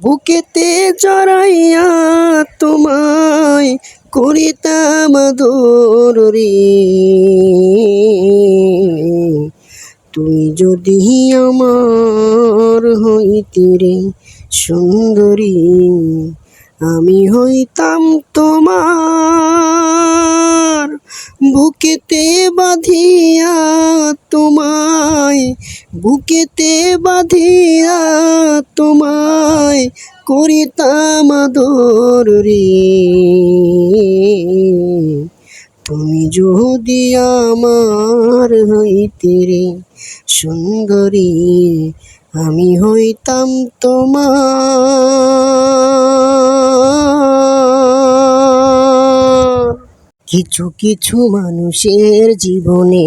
বুকেতে জড়াইয়া তোমায় করিতাম দৌড়ি তুই যদি আমার হইতিরে সুন্দরী, আমি হইতাম তোমার বুকেতে বাঁধিয়া তোমায় বুকেতে বাঁধিয়া তোমায় করিতাম দৌড়ি তুমি যদি আমার হইতে রে, সুন্দরী, আমি হইতাম তোমার। কিছু কিছু মানুষের জীবনে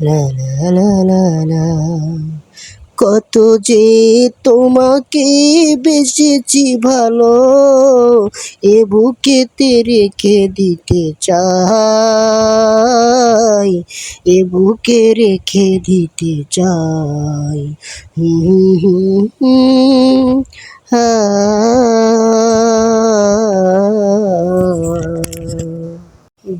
লা কত যে তোমাকে বেসেছি ভালো এ বুকেতে রেখে দিতে চাই এ বুকে রেখে দিতে চাই হুম হুম হুম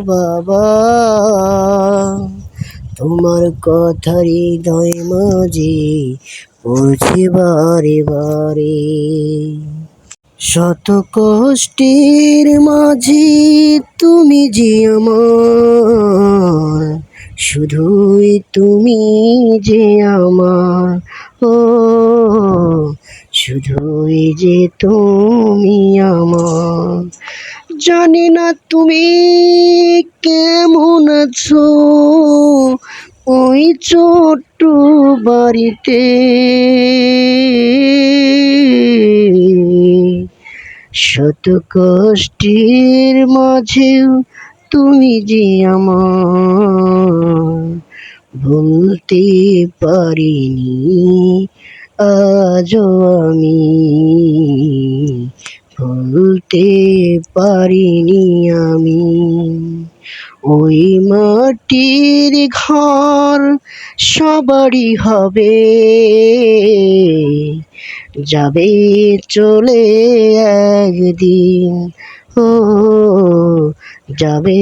বাবা। তোমার কথা হৃদয় মাঝে পড়ছে বারে বারে। শত কষ্টের মাঝে তুমি যে আমার, শুধুই তুমি যে আমার। ও শুধুই যে তুমি আমার, জানি না তুমি কেমন আছো। ওই ছোট্ট বাড়িতে শত কষ্টের মাঝেও তুমি যে আমার ভুলতে পারিনি আজও আমি ভুলতে পারিনি আমি। ওই মাটির ঘর সবারই হবে। যাবে চলে একদিন, ও, যাবে